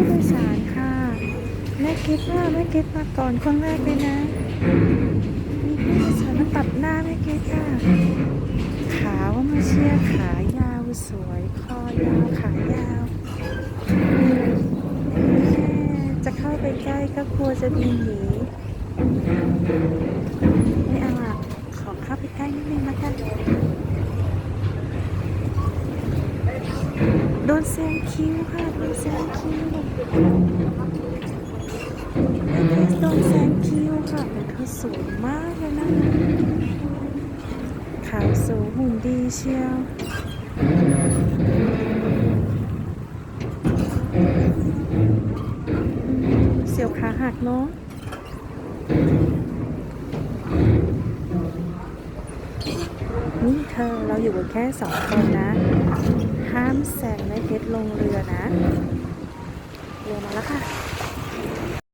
ผู้โดยสารค่ะ แม่คิดว่าแม่คิดมาก่อนคนแรกเลยนะ มีผู้โดยสารมาตัดหน้าแม่คิดค่ะ ขาว่ามาเชียร์ขายาวสวยคอยาวขายาวจะเข้าไปใกล้ก็กลัวจะบินหนีไม่เอาอะขอเข้าไปใกล้นิดนึงละกันโดนแซงคิวค่ะโดนแซง คิวแม่เกโดนแซงคิวค่ะแต่เธอสวยมากเลยนะ ขาวสูงหุ่นดีเชียวเสียวขาหักเนาะนี่เธอเราอยู่กันแค่สองคนนะ ห้ามแซงแม่เพชรลงเรือนะ รือมาแล้วค่ะ